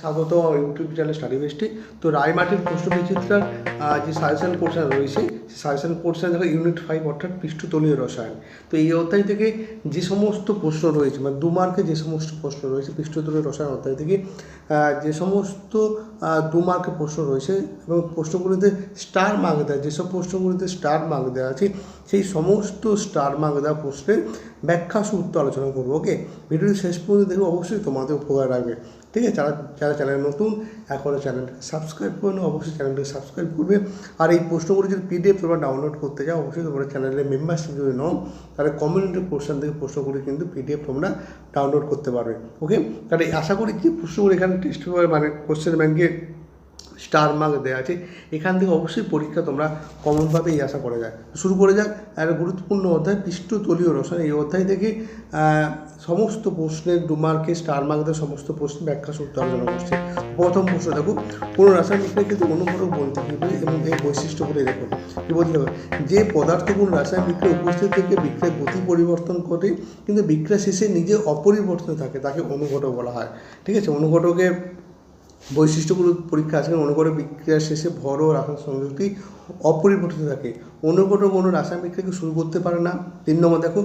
স্বাগত YouTube channel study বেস্টে। তো রায়মাটির প্রশ্ন বিচিত্রার যে সাজেশন পোর্শন রয়েছে সাজেশন পোর্শন দেখো ইউনিট ফাইভ অর্থাৎ পৃষ্ঠতলীয় রসায়ন। তো এই অধ্যায় থেকে যে সমস্ত প্রশ্ন রয়েছে মানে দু মার্কে যে সমস্ত প্রশ্ন রয়েছে, পৃষ্ঠতলীয় রসায়ন অধ্যায় থেকে যে সমস্ত দু মার্কের প্রশ্ন রয়েছে এবং প্রশ্নগুলিতে স্টার মার্ক দেওয়া যেসব প্রশ্নগুলিতে স্টার মার্ক দেওয়া আছে সেই সমস্ত স্টার মার্ক দেওয়া প্রশ্নের ব্যাখ্যা সূত্র আলোচনা করব ওকে ভিডিওটি শেষ পর্যন্ত দেখবে অবশ্যই তোমাদের উপকার রাখবে ঠিক আছে? যারা যারা চ্যানেল নতুন এখনও চ্যানেলটাকে সাবস্ক্রাইব করে অবশ্যই চ্যানেলটাকে সাবস্ক্রাইব করবে। আর এই প্রশ্নগুলো যদি পিডিএফ তোমরা ডাউনলোড করতে চাও, অবশ্যই তোমরা চ্যানেলের মেম্বারশিপ যদি নাও, তাহলে কমিউনিটি পোর্শন থেকে প্রশ্নগুলি কিন্তু পিডিএফ তোমরা ডাউনলোড করতে পারবে ওকে তাহলে আশা করি যে প্রশ্নগুলো এখানে টেস্ট পেপার মানে কোশ্চেন ব্যাংকে স্টার মার্ক দেওয়া আছে, এখান থেকে অবশ্যই পরীক্ষা তোমরা কমনভাবে এই আশা করা যায়। শুরু করে যাক, একটা গুরুত্বপূর্ণ অধ্যায়, পৃষ্ঠতলীয় রসায়ন। এই অধ্যায় থেকে সমস্ত প্রশ্নের দু মার্কে স্টার মার্ক দেওয়া সমস্ত প্রশ্ন ব্যাখ্যা সূত্র আলোচনা করছে। প্রথম প্রশ্ন, দেখো, কোনো রাসায়নিক বিক্রিয়া অনুঘটক বলতে হবে এবং এই বৈশিষ্ট্যগুলি দেখো। কি বলতে হবে? যে পদার্থগুলো রাসায়নিক বিক্রিয়া উপস্থিত থেকে বিক্রিয়ার গতি পরিবর্তন করে কিন্তু বিক্রিয়া শেষে নিজে অপরিবর্তিত থাকে, তাকে অনুঘটক বলা হয়। ঠিক আছে? অনুঘটকের বৈশিষ্ট্যগুলো পরীক্ষা আছে অনুঘটক বিক্রিয়ার শেষে ভর ও রাসায়নিক সংযুক্তি অপরিবর্তিত থাকে। অনুঘটক কোনো রাসায়নিক বিক্রিয়াকে শুরু করতে পারে না। তিন নম্বর দেখো,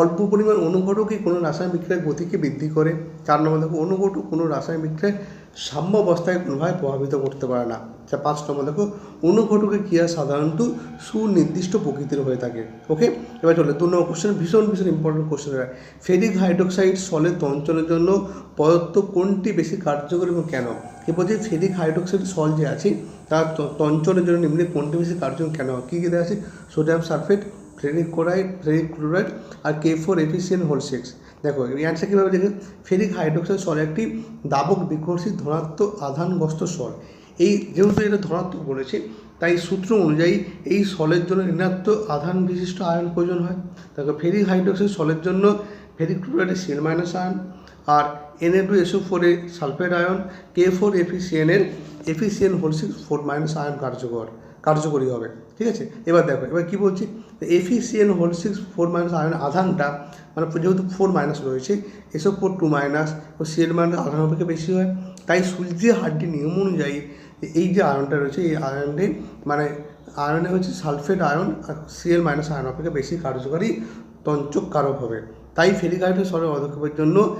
অল্প পরিমাণ অনুঘটকই কোনো রাসায়নিক বিক্রিয়ার গতিকে বৃদ্ধি করে? চার নম্বর দেখো অনুঘটক কোনো রাসায়নিক বিক্রিয়ায় সাম্য অবস্থায় কোনোভাবে প্রভাবিত করতে পারে না। আচ্ছা পাঁচ নম্বর দেখো অনুঘটকের ক্রিয়া সাধারণত সুনির্দিষ্ট প্রকৃতির হয়ে থাকে। ওকে এবার চলে, দু নম্বর কোশ্চেন ভীষণ ভীষণ ইম্পর্টেন্ট কোশ্চেন ফেরিক হাইড্রোক্সাইড সলের তঞ্চনের জন্য পদার্থ কোনটি বেশি কার্যকরী এবং কেন? এ বলছে ফেরিক হাইড্রোক্সাইড সল যে আছে, তার তঞ্চনের জন্য নিম্নে কোনটি বেশি কার্যকরী, কেন? কী কী দেওয়া আছে? Sodium sulphate, ferric chloride ferric chloride আর K four efficient whole six দেখো, এই অ্যান্সার কীভাবে দেখে? ফেরিক হাইড্রোক্সাইড সল একটি দাবক বিকর্ষিত ধনাত্মক আধানগ্রস্ত সল। এই যেহেতু এটা ধনাত্মক বলেছে, তাই সূত্র অনুযায়ী এই সলের জন্য ঋণাত্মক আধান বিশিষ্ট আয়ন প্রয়োজন হয়। দেখো, ফেরিক হাইড্রোক্সাইড সলের জন্য ফেরিক ক্লোরাইডের সিএল মাইনাস আয়ন আর এনএ টু এসও ফোরে সালফেট আয়ন কে ফোর এফিসিএনের এফিসিয়েন whole six four minus ion কার্যকর, কার্যকরী হবে, ঠিক আছে? এবার দেখো, এবার কী বলছি? FCN whole six four minus ion আধানটা মানে যেহেতু ফোর মাইনাস রয়েছে, এসব ফোর টু মাইনাস ও সিএল মাইনাস আধান অপেক্ষা বেশি হয়, তাই সূর্যের হাড্ডি নিয়ম অনুযায়ী এই যে আয়নটা রয়েছে, এই আয়নটি মানে আয়নে হচ্ছে সালফেট আয়ন আর সিএল মাইনাস আয়ন অপেক্ষা বেশি কার্যকরী তঞ্চক কারক হবে। তাই ফেরিকাইটের সরের পদক্ষেপের জন্য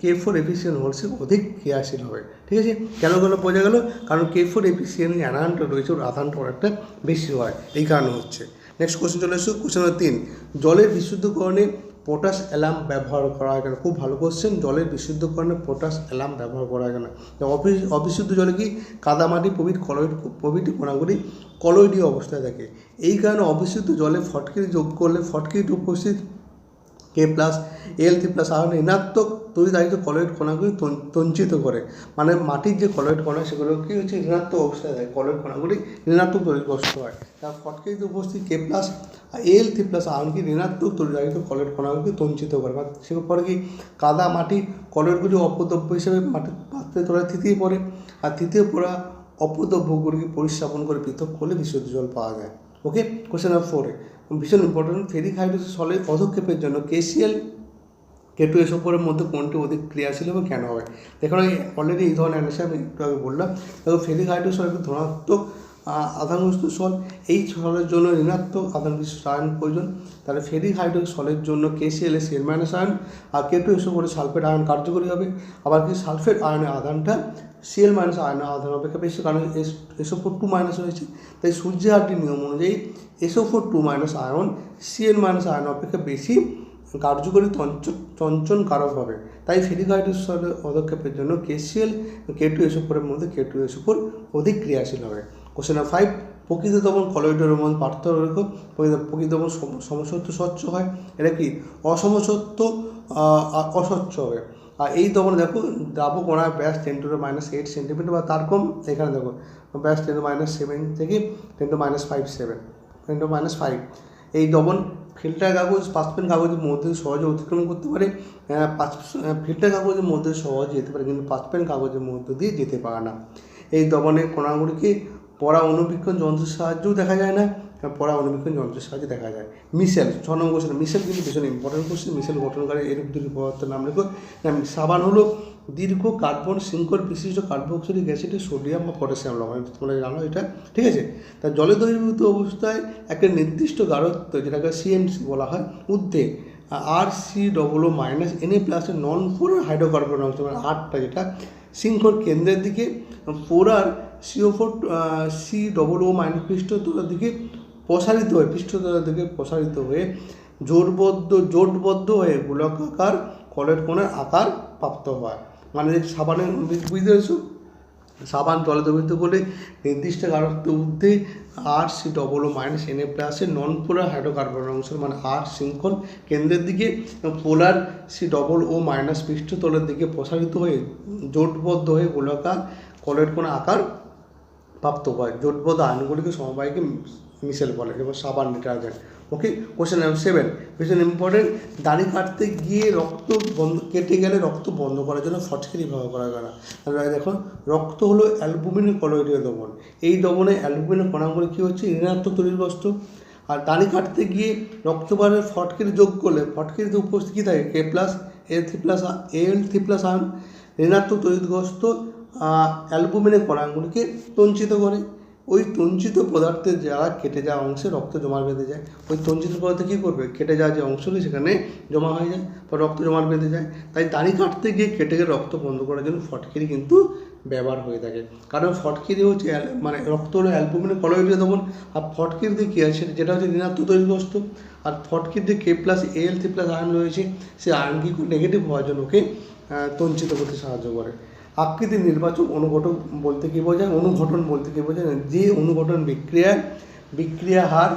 কে ফোর এফিসিয়েন্ট হোলসেল অধিক ক্রিয়াশীল হবে। ঠিক আছে? কেন কেন বোঝা গেল, কারণ কে ফোর এফিসিয়েন্ট যে রয়েছে, ওর আধানটা অনেকটা বেশি হয়। এই কারণে হচ্ছে। নেক্সট কোশ্চেন চলে এসো কোশ্চেন নম্বর তিন। জলের বিশুদ্ধকরণে পটাশ অ্যালার্ম ব্যবহার করা হয় কেন? খুব ভালো কোশ্চেন জলের বিশুদ্ধকরণে পটাশ অ্যালার্ম ব্যবহার করা হয় কেন? অবি- অবিশুদ্ধ জলে কি কাদামাটি প্রভৃতি কলয়েড প্রভৃতি কণাগুলি কলয়েডীয় অবস্থায় থাকে? এই কারণে অবিশুদ্ধ জলে ফটকিরি যোগ করলে ফটকিরির উপস্থিত K plus L three plus আর ঋণাত্মক তৈরি তৈরিদারিত কলয়েড কণাগুলি তঞ্চিত করে। মানে মাটির যে কলয়েড কণা, সেগুলো কি হচ্ছে? ঋণাত্মক অবস্থায় থাকে। কলয়েড কণাগুলি ঋণাত্মক তৈরিগ্রস্ত হয়। তার ফটকিরিতে উপস্থিত K plus L three plus আর কি? ঋণাত্মক তৈরিদারিত কলয়েড কণাগুলিকে তঞ্চিত করে। বা সেগুলো পরে কি? কাদা মাটি কলয়েডগুলি অপদ্রব্য হিসেবে মাটির পাত্রে তোলা তৃতীয় পড়ে আর তৃতীয় পড়া অপদ্রব্যগুলিকে পরিস্থাপন করে পৃথক করলে বিশুদ্ধ জল পাওয়া যায়। ওকে কোশ্চেন নাম্বার ফোরে ভীষণ ইম্পর্টেন্ট ফেরিক হাইড্রোসিস পদক্ষেপের জন্য কেসিএল কেটু করে মধ্যে কোনটি অধিক ক্রিয়াশীল এবং কেন হবে? দেখুন অলরেডি এই ধরনের অ্যান্সার আমি একটু আগে বললাম দেখো ফেরিক হাইড্রোসল একটি ধনাত্মক আধানগ্রস্ত সল, এই সলের জন্য ঋণাত্মক আধান বিশিষ্ট আয়ন প্রয়োজন। তাহলে ফেরিক হাইড্রোক সলের জন্য কেসিএল এ সিএল মাইনাস আয়ন আর কেটু এসব করে সালফেট আয়ন কার্যকরী হবে। আবার কি সালফেট আয়নের আধানটা সিএল মাইনাস আয়নের আধান অপেক্ষা বেশি, কারণ S SO four two minus রয়েছে। তাই সূর্যের হারটির নিয়ম অনুযায়ী SO four two minus ion CL minus ion অপেক্ষা বেশি কার্যকরী চঞ্চন কারক হবে। তাই ফেরিকাইটোসের পদক্ষেপের জন্য কেসিএল কে টু এসোফোরের মধ্যে কে টু এসোফোর অধিক ক্রিয়াশীল হবে। কোশ্চেন নাম্বার ফাইভ প্রকৃত দমন কলয়েডের মধ্যে পার্থক্য প্রকৃত- সম- সমসত্ব স্বচ্ছ হয়। এটা কি? অসমসত্ব অস্বচ্ছ হবে। আর এই দমন দেখো, দ্রাবক কণার ব্যাস ten to minus eight centimetre বা তার কম, এখানে দেখো, ব্যাস টেন টু মাইনাস সেভেন থেকে ten to minus five seven ten to minus five এই দমন ফিল্টার কাগজ পাঁচপেন কাগজের মধ্যে সহজে অতিক্রম করতে পারে। পাঁচ ফিল্টার কাগজের মধ্যে সহজে যেতে পারে, কিন্তু পাঁচপেন কাগজের মধ্যে দিয়ে যেতে পারে না। এই দমনের কণাগুলিকে পড়া অনুবীক্ষণ যন্ত্রের সাহায্যেও দেখা যায় না পড়া অনুবীক্ষণ যন্ত্রের সাহায্যে দেখা যায়। মিশেল ছ নম্বর কোশ্চেন মিশেল কিন্তু ভীষণ ইম্পর্টেন্ট কোশ্চেন মিশেল গঠনকারী এরূপ দুটি পদার্থের নাম লেখো। সাবান হলো দীর্ঘ কার্বন শৃঙ্খল বিশিষ্ট কার্বক্সিলিক অ্যাসিডে, সোডিয়াম বা পটাশিয়াম লবণ। তোমরা জানো এটা, ঠিক আছে? তা জলে দ্রবীভূত অবস্থায় একটা নির্দিষ্ট গাঢ়ত্ব, যেটাকে সিএমসি বলা হয় ঊর্ধ্বে আর C double O minus N A প্লাসের নন পোলার হাইড্রোকার্বন অংশ মানে আটটা যেটা শৃঙ্খল কেন্দ্রের দিকে polar CO four C double O minus পৃষ্ঠতলার দিকে প্রসারিত হয়ে, পৃষ্ঠতলার দিকে প্রসারিত হয়ে, জোটবদ্ধ জোটবদ্ধ হয়ে গোলকাকার কলের কোণের আকার প্রাপ্ত হয়। মানে সাবানের বুঝতে পেরেছ? সাবান জলে দ্রবীভূত করলে নির্দিষ্ট গাঢ়ত্ব ঊর্ধ্বে আর C double O minus N A প্লাসের নন পোলার হাইড্রোকার্বন অংশ মানে আর শৃঙ্খল কেন্দ্রের দিকে polar C double O minus পৃষ্ঠতলের দিকে প্রসারিত হয়ে, জোটবদ্ধ হয়ে গোলাকার কলের কোনো আকার প্রাপ্ত হয়। জোটবদ্ধ আয়নগুলিকে সমবায়কে মিশেল বলে যেমন সাবান detergent okay question number seven ভীষণ ইম্পর্টেন্ট দাড়ি কাটতে গিয়ে রক্ত বন্ধ, কেটে গেলে রক্ত বন্ধ করার জন্য ফটকিরি ব্যবহার করা যায় না। তাহলে দেখো রক্ত হলো অ্যালবুমিনের কলোইডীয় দমন এই দমনে অ্যালবুমিনের কণাগুলি কী হচ্ছে? ঋণাত্মক তৈরিগ্রস্ত আর দাড়ি কাটতে গিয়ে রক্তবারের ফটকিরি যোগ করলে, ফটকিরিতে উপস্থিত কী থাকে? K plus L three plus L three plus ion ঋণাত্মক তৈরিগ্রস্ত অ্যালবুমিনের কণাগুলিকে তঞ্চিত করে। ওই তঞ্চিত পদার্থের যারা কেটে যাওয়া অংশে রক্ত জমা বেঁধে যায়। ওই তঞ্চিত পদার্থ কী করবে? কেটে যাওয়া যে অংশগুলি সেখানে জমা হয়ে যায়, বা রক্ত জমা বেঁধে যায়। তাই দাড়ি কাটতে গিয়ে কেটে গিয়ে রক্ত বন্ধ করার জন্য ফটকিরি কিন্তু ব্যবহার হয়ে থাকে। কারণ ফটকিরি হচ্ছে মানে রক্ত হলো অ্যালবুমিনের কলোইডীয় দ্রবণ। আর ফটকির দিয়ে কী আছে, যেটা হচ্ছে ঋণাত্মক তৈরিগ্রস্ত আর ফটকির দিয়ে K plus L three plus ion রয়েছে সেই আয়ন কী নেগেটিভ হওয়ার জন্য ওকে তঞ্চিত করতে সাহায্য করে। আকৃতি নির্বাচক অনুঘটক বলতে কী বোঝায়? অনুঘটন বলতে কী বোঝায়? যে অনুঘটন বিক্রিয়ায় বিক্রিয়া হার,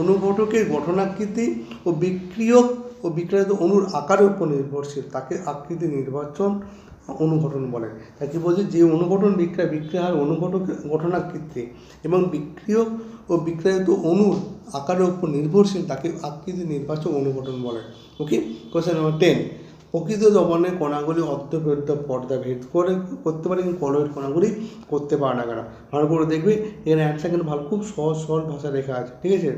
অনুঘটকের গঠনাকৃতি ও বিক্রিয়ক ও বিক্রিয়িত অণুর আকারের উপর নির্ভরশীল, তাকে আকৃতি নির্বাচন অনুঘটন বলে। তা কি বলছে যে অনুঘটন বিক্রিয়া বিক্রিয়া হার অনুঘটকের গঠনাকৃতি এবং বিক্রিয়ক ও বিক্রিয়িত অণুর আকারের উপর নির্ভরশীল, তাকে আকৃতি নির্বাচক অনুঘটন বলে। ওকে কোশ্চেন নাম্বার টেন প্রকৃত দমনে কণাগুলি অর্ধপ্রদ্য পর্দা ভেদ করে করতে পারে, কিন্তু কলয়ের কণাগুলি করতে পারে না কেন? ভালো করে দেখবে, এখানে অ্যান্সার কিন্তু ভালো, খুব সহজ, সরল ভাষা লেখা আছে, ঠিক আছে?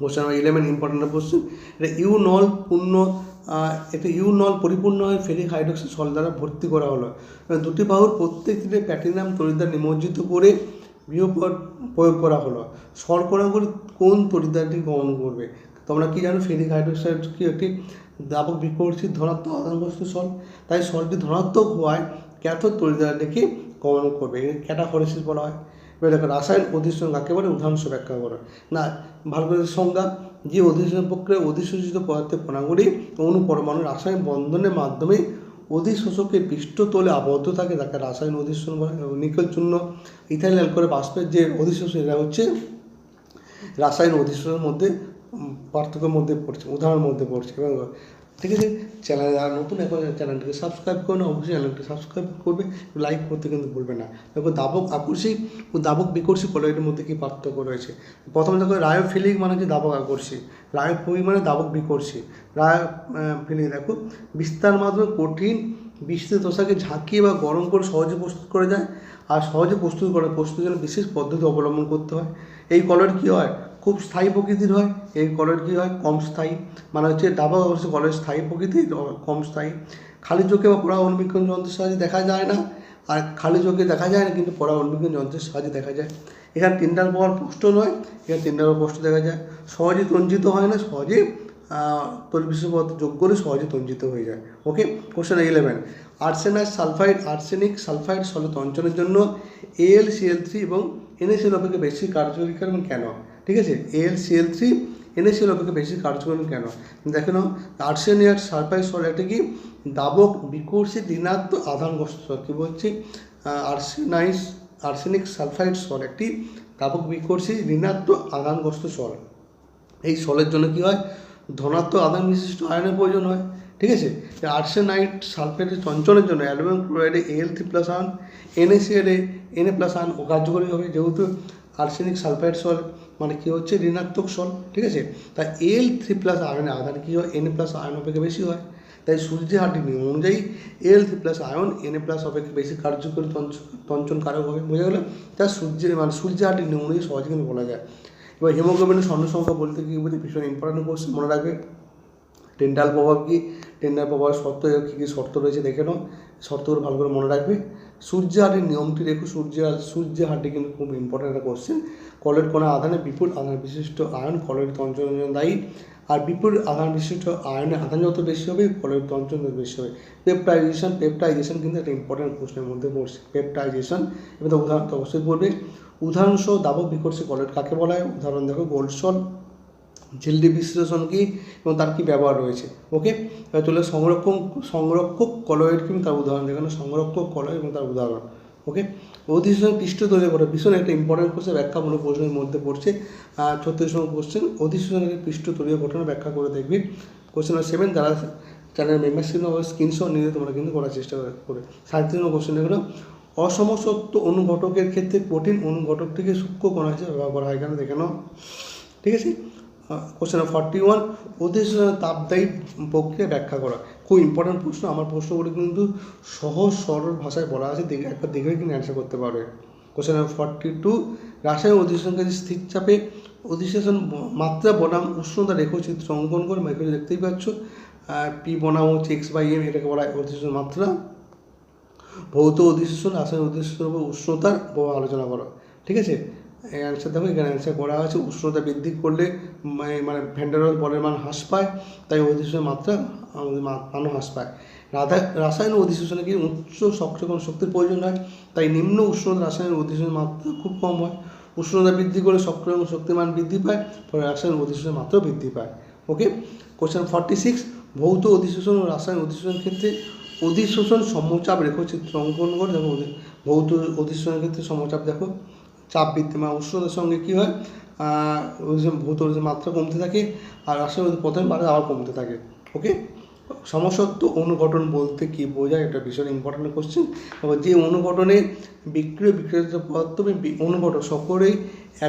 Question number eleven important question এটা ইউ নল পূর্ণ এটা ইউ নল পরিপূর্ণ হয়ে ফেরিক হাইড্রোক্সাইড সল দ্বারা ভর্তি করা হলো। দুটি বাহুর প্রত্যেকটিতে প্যাটিনাম তরিদ্বার নিমজ্জিত করে বিয়োপর প্রয়োগ করা হলো। শর্করাগুলি কোন তরিদ্বারটি গ্রহণ করবে? তোমরা কি জানো ফেরিক হাইড্রোক্সাইড কি একটি দাবক বিকর্ষিত ধনাত্মক আধানগ্রস্ত সল। তাই সলটি ধনাত্মক হওয়ায় ক্যাথোড তরিদ্বারটিকে গ্রহণ করবে। ক্যাটাফরেসিস বলা হয়। এবার দেখো, রাসায়নিক অধিষ্ঠান কাকে বলে? উদাহরণ ব্যাখ্যা করো। না ভালো করে সংজ্ঞা, যে অধিষ্ঠান প্রক্রিয়া অধিশোষিত পদার্থের কণাগুলি অণু পরমাণু রাসায়নিক বন্ধনের মাধ্যমে অধিশোষকের পৃষ্ঠতলে আবদ্ধ থাকে তাকে রাসায়নিক অধিষ্ঠান বলে। নিকেল চূর্ণ ইথাইল অ্যালকোহলের বাষ্পের যে অধিশোষণ, এটা হচ্ছে রাসায়নিক অধিশোষণের মধ্যে পার্থক্যের মধ্যে পড়ছে, উদাহরণের মধ্যে পড়ছে, এবং ঠিক আছে চ্যানেল যারা নতুন এখন চ্যানেলটিকে সাবস্ক্রাইব করুন অবশ্যই চ্যানেলটি সাবস্ক্রাইব করবে লাইক করতে কিন্তু ভুলবে না। দেখো দাবক আকর্ষী ও দাবক বিকর্ষী কলয়ের মধ্যে কী পার্থক্য রয়েছে? প্রথমে দেখো রায়োফিলিক মানে হচ্ছে দাবক আকর্ষী রায়োফিলিক মানে দাবক বিকর্ষী। রায়োফিলিক দেখো, বিস্তার মাধ্যমে কঠিন বিস্তৃত দশাকে ঝাঁকিয়ে বা গরম করে সহজে প্রস্তুত করে যায়, আর সহজে প্রস্তুত করে প্রস্তুতের জন্য বিশেষ পদ্ধতি অবলম্বন করতে হয়। এই কলর কী হয়? খুব স্থায়ী প্রকৃতির হয় এই কলের কী হয়? কম স্থায়ী। মানে হচ্ছে দাবা অবশ্য কলের স্থায়ী প্রকৃতির কম স্থায়ী। খালি চোখে বা পড়া অনুবীক্ষণ যন্ত্রের সাহায্যে দেখা যায় না, আর খালি চোখে দেখা যায় না, কিন্তু পড়া অনুবীক্ষণ যন্ত্রের সাহায্যে দেখা যায়। এখানে তিনটার পর পোস্ট নয়, এখানে তিনটার পর পোস্ট দেখা যায়। সহজে তঞ্জিত হয় না, সহজে তলবিশ্ব পদার্থ যোগ করে সহজে তঞ্জিত হয়ে যায়। Okay question eleven arsenous sulphide arsenic sulphide সলে তঞ্চনের জন্য এল সিএল থ্রি এবং এনএসিএল অপেক্ষা বেশি কার্যকরী এবং কেন? ঠিক আছে? এল সিএল থ্রি এনএসিএল অপেক্ষা বেশি কার্যকরী কেন? দেখে নাও আর্সেনিয়ার সালফাইড সল একটা কি? দাবক বিকর্ষিত ঋণাত্মক আধানগ্রস্ত সল কী বলছি? আর্সেনাইস, আর্সেনিক সালফাইড সল একটি দাবক বিকর্ষিত ঋণাত্মক আধানগ্রস্ত সল এই সলের জন্য কী হয়? ধনাত্মক আধান বিশিষ্ট আয়নের প্রয়োজন হয়। ঠিক আছে? আর্সেনাইট সালফেটের চঞ্চলের জন্য অ্যালুমিনিয়াম ক্লোরাইডে এল থ্রি প্লাস এনএসিএলে এন এ প্লাস আয়ন কার্যকরী হবে, যেহেতু আর্সেনিক সালফাইড সল মানে কী হচ্ছে? ঋণাত্মক সল, ঠিক আছে? তাই এল থ্রি প্লাস আয়নে আধান কী হয়? এন প্লাস আয়ন অপেক্ষা বেশি হয়। তাই সূর্যের হাটি নিয়ম অনুযায়ী L three plus ion N plus অপেক্ষা বেশি কার্যকরী তঞ্চ- তঞ্চন কারক হবে, বোঝা গেল? তা সূর্যের মানে সূর্যের হাটি নিয়ম অনুযায়ী সহজে কিন্তু বলা যায়। এবার হিমোগ্লোবিনের স্বর্ণ সংখ্যা বলতে কী বলতে ভীষণ ইম্পর্টেন্ট কোশ্চেন মনে রাখবে। টেন্ডাল প্রভাব কি? টেন্ডাল প্রভাবের শর্ত কী কী শর্ত রয়েছে দেখে নাও। শর্তগুলো ভালো করে মনে রাখবে। সূর্য হাটের নিয়মটি রেখো সূর্য সূর্য হাটটি কিন্তু খুব ইম্পর্টেন্ট একটা কোশ্চেন কলের কোনা আধানে বিপুল আধান বিশিষ্ট আয়ন কলের তঞ্চন দায়ী। আর বিপুল আধান বিশিষ্ট আয়নের আধান যত বেশি হবে কলের তঞ্চন তত বেশি হবে। পেপটাইজেশন পেপটাইজেশন কিন্তু একটা ইম্পর্টেন্ট প্রশ্নের মধ্যে পড়ছে। পেপটাইজেশন এবার তো উদাহরণ অবশ্যই বলবে উদাহরণসহ দাবক বিকর্ষী কলের কাকে বলা হয়? উদাহরণ দেখো গোল্ড গোল্ডসল ঝিল্লি বিশ্লেষণ কি এবং তার কি ব্যবহার রয়েছে? ওকে চলে সংরক্ষণ, সংরক্ষক কলয়ের কি তার উদাহরণ যেখানে সংরক্ষক কলয় এবং তার উদাহরণ। ওকে অধিবেশন পৃষ্ঠ তৈরি করে ভীষণ একটা ইম্পর্টেন্ট কোশ্চেন ব্যাখ্যামূলক প্রশ্নের মধ্যে পড়ছে। ছত্রিশ নম্বর কোশ্চেন অধিবেশনের পৃষ্ঠ তৈরি ঘটনা ব্যাখ্যা করে দেখবি। কোশ্চেন নাম্বার সেভেন যারা চ্যানেল মেম্বারশিপ স্ক্রিনশট নিয়ে তোমরা কিন্তু করার চেষ্টা করে সাঁত্রিশ নম্বর কোশ্চেন এগুলো অসমসত্ব অনুঘটকের ক্ষেত্রে কঠিন অনুঘটকটিকে সূক্ষ্ম কণা হিসেবে ব্যবহার করা হয়। এখানে দেখে নাও। ঠিক আছে? কোশ্চেন ফর্টি ওয়ান অধিবেশনের তাপদায়ী প্রক্রিয়া ব্যাখ্যা করা। খুব ইম্পর্টেন্ট প্রশ্ন, আমার প্রশ্নগুলি কিন্তু সহজ, সরল ভাষায় বলা আছে, দেখে একবার দেখে কিন্তু অ্যান্সার করতে পারবে। কোশ্চেন ফর্টি টু রাসায়নিক অধিবেশনকে স্থির চাপে অধিবেশন মাত্রা, বনাম, উষ্ণতা, রেখচিত্র অঙ্কন করে এখানে দেখতেই পাচ্ছ। পি বনাম হচ্ছে এক্স বাই এম এটাকে বলা হয় অধিবেশন মাত্রা। ভৌত অধিবেশন রাসায়নিক অধিবেশনের উপর উষ্ণতার আলোচনা করো। ঠিক আছে? এই অ্যান্সার দেখো, এখানে অ্যান্সার করা আছে। উষ্ণতা বৃদ্ধি করলে মানে মানে ভ্যান্ডারল বলের মান হ্রাস পায়, তাই অধিবেশনের মাত্রা, আমাদের মানও হ্রাস পায়। রাধা রাসায়নিক অধিবেশনে কি উচ্চ সক্রিয়করণ শক্তির প্রয়োজন হয়? তাই নিম্ন উষ্ণতা রাসায়নিক অধিবেশনের মাত্রা খুব কম হয়। উষ্ণতা বৃদ্ধি করে সক্রিয়করণ শক্তির মান বৃদ্ধি পায়, ফলে রাসায়নিক অধিবেশনের মাত্রাও বৃদ্ধি পায়। ওকে কোশ্চেন ফর্টি সিক্স ভৌত অধিশোষণ ও রাসায়নিক অধিশোষণের ক্ষেত্রে অধিশোষণ সমচাপ রেখচিত্র অঙ্কন করে, দেখো ভৌত অধিশোষণের ক্ষেত্রে সমচাপ দেখো। চাপ বৃদ্ধি মানে উষ্ণতার সঙ্গে কী হয়? ভৌত মাত্রা কমতে থাকে আর রাসায়নিক প্রথমে বাড়ে আবার কমতে থাকে। ওকে সমসত্ব অনুঘটন বলতে কি বোঝায়? এটা ভীষণ ইম্পর্টেন্ট কোশ্চেন যে অনুঘটনে বিক্রিয় বিক্রিয়ত পদার্থ অনুঘটন সকলেই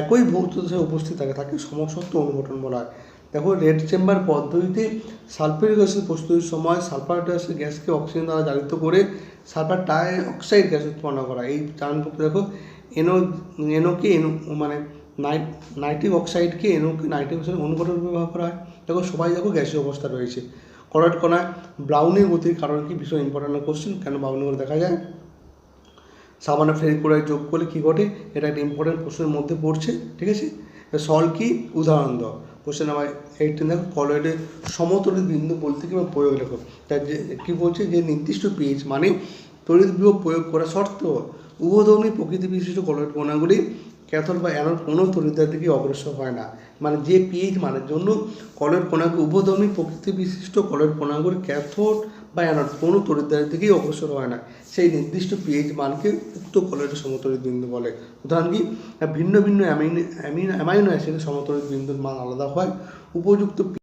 একই ভৌত দশায় উপস্থিত থাকে, তাকে সমসত্ব অনুঘটন বলা হয়। দেখো রেড চেম্বার পদ্ধতিতে সালফারিক অ্যাসিড প্রস্তুতির সময় সালফার ডাইঅক্সাইড গ্যাসকে অক্সিজেন দ্বারা জারিত করে সালফার ডাই অক্সাইড গ্যাস উৎপন্ন করা এই চারণপক্ষে দেখো এনো, এনোকে এনো মানে নাইট নাইট্রিক অক্সাইডকে এনোকে নাইট্রিক অক্সাইড অনুঘটন ব্যবহার করা হয়। দেখো, সবাই দেখো গ্যাসীয় অবস্থা রয়েছে। করাট কণায় ব্রাউনের গতির কারণ কি ভীষণ ইম্পর্টেন্ট কোশ্চেন কেন ব্রাউনের গতি দেখা যায়? সাবানে ফেরিকোলায় যোগ করলে কী ঘটে? এটা একটা ইম্পর্টেন্ট প্রশ্নের মধ্যে পড়ছে, ঠিক আছে? সল কি? উদাহরণ দাও। কোশ্চেন নাম্বার এইটিন দেখো কলয়েডে সমতলের বিন্দু বলতে কি প্রয়োগ লেখো? তার যে, কী বলছে? যে নির্দিষ্ট পিএইচ মানে তড়িৎ বিভব প্রয়োগ করা সত্ত্বেও উভধর্মী প্রকৃতি বিশিষ্ট কলয়েড কণাগুলি ক্যাথোড বা অ্যানোড কোনো তড়িৎদ্বার দিকে অগ্রসর হয় না। মানে যে পিএইচ মানের জন্য কলয়েড কণাকে উভধর্মী প্রকৃতি বিশিষ্ট কলয়েড কণাগুলি ক্যাথোড বা অ্যানোড কোনো তড়িৎদ্বারের দিকেই অগ্রসর হয় না। সেই নির্দিষ্ট পিএইচ মানকে উক্ত কলয়েডের সমতলিত বিন্দু বলে। উদাহরণ কি? ভিন্ন ভিন্ন অ্যামিন অ্যামিনো অ্যামাইনো অ্যাসিডের সমতলিত বিন্দুর মান আলাদা হয়। উপযুক্ত